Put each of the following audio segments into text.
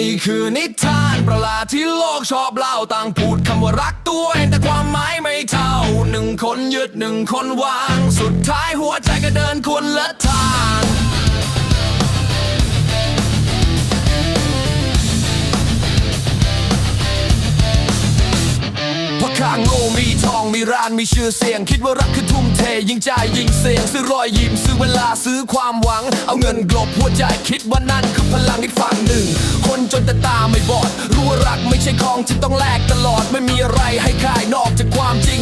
นี่คือนิทานประหลาดที่โลกชอบเล่าต่างพูดคำว่ารักตัวเองแต่ความหมายไม่เท่าหนึ่งคนยึดหนึ่งคนวาง สุดท้ายหัวใจก็เดินคนละทางพราะข้างโง่มีทองมีร้านมีชื่อเสียง คิดว่ารักคือทุ่มเทยิ่งใจยิ่งเสียง ซื้อรอยยิ้มซื้อเวลาซื้อความหวัง เอาเงินกลบหัวใจคิดว่านั่นคือพลังอีกฝั่งหนึ่ง จนแต่ตาไม่บอด รู้ว่ารักไม่ใช่ของที่ต้องแลกตลอดไม่มีอะไรให้ขายนอกจากความจริง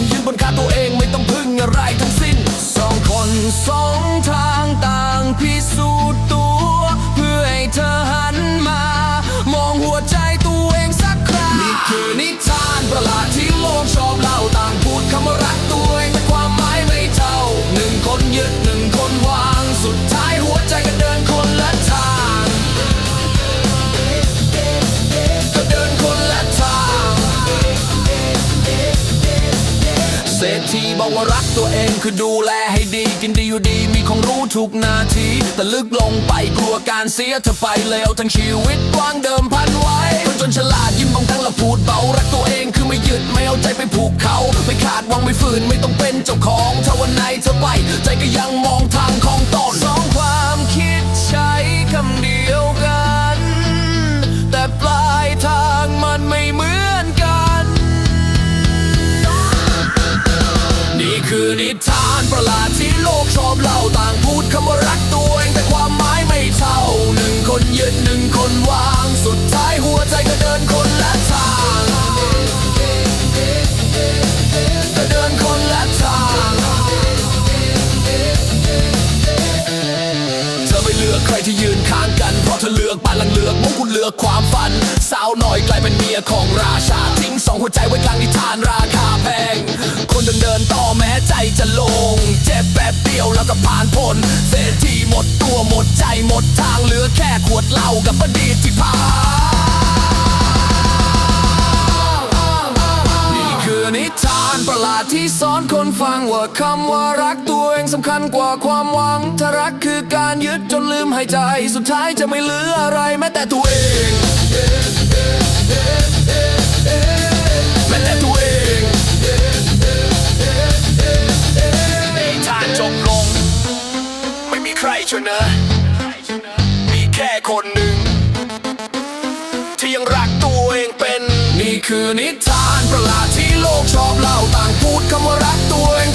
เศรษฐีบอกว่ารักตัวเองคือดูแลให้ดี กินดีอยู่ดีมีของรู้ทุกนาที แต่ลึกลงไปกลัวการเสียเธอไปเลวทั้งชีวิตวางเดิมพันไว้คนจนฉลาดยิ้มบางทั้งละพูดเบา รักตัวเองคือไม่ยึดไม่เอาใจไปผูกเขา ไม่ขาดวังไม่ฝืนไม่ต้องเป็นเจ้าของถ้าวันไหน คือนิทานประหลาดที่โลกชอบเล่าต่างพูดคำว่ารักตัวเองแต่ความหมายไม่เท่าหนึ่งคนยืนหนึ่งคนวาง สุดท้ายหัวใจก็เดินคนละทางก็เดินคนละทางเธอไม่เลือกใครที่ยืนข้างกันเพราะเธอเลือกบ้านหลังเลือกมงกุฎเลือกความฝัน สาวน้อยกลายเป็นเมียของราชา กับอดีตที่ผ่านนี่คือนิทานประหลาดที่สอนคนฟังว่าคำว่ารักตัวเองสำคัญกว่าความหวัง ถ้ารักคือการยึดจนลืมหายใจ สุดท้ายจะไม่เหลืออะไรแม้แต่ตัวเองแม้แต่ตัวเองนิทานจบลง ไม่มีใครช่วยนะ แค่คนหนึ่ง ที่ยังรักตัวเองเป็น นี่คือนิทานประหลาดที่โลกชอบเล่าต่างพูดคำว่ารักตัวเอง